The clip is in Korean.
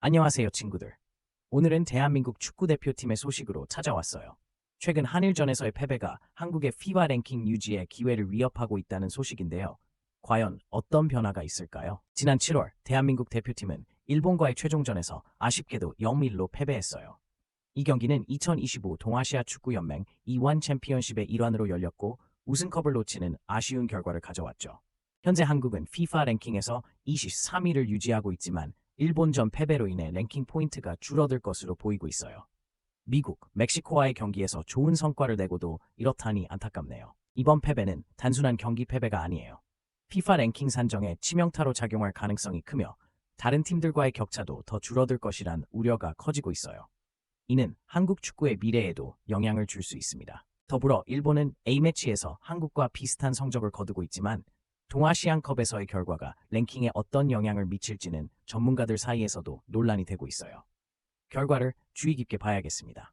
안녕하세요, 친구들. 오늘은 대한민국 축구대표팀의 소식으로 찾아왔어요. 최근 한일전에서의 패배가 한국의 피바 랭킹 유지에 기회를 위협하고 있다는 소식인데요. 과연 어떤 변화가 있을까요? 지난 7월 대한민국 대표팀은 일본과의 최종전에서 아쉽게도 0-1로 패배했어요. 이 경기는 2025 동아시아 축구연맹 이완 챔피언십의 일환으로 열렸고 우승컵을 놓치는 아쉬운 결과를 가져왔죠. 현재 한국은 FIFA 랭킹에서 23위를 유지하고 있지만 일본전 패배로 인해 랭킹 포인트가 줄어들 것으로 보이고 있어요. 미국, 멕시코와의 경기에서 좋은 성과를 내고도 이렇다니 안타깝네요. 이번 패배는 단순한 경기 패배가 아니에요. FIFA 랭킹 산정에 치명타로 작용할 가능성이 크며 다른 팀들과의 격차도 더 줄어들 것이란 우려가 커지고 있어요. 이는 한국 축구의 미래에도 영향을 줄 수 있습니다. 더불어 일본은 A매치에서 한국과 비슷한 성적을 거두고 있지만 동아시안컵에서의 결과가 랭킹에 어떤 영향을 미칠지는 전문가들 사이에서도 논란이 되고 있어요. 결과를 주의 깊게 봐야겠습니다.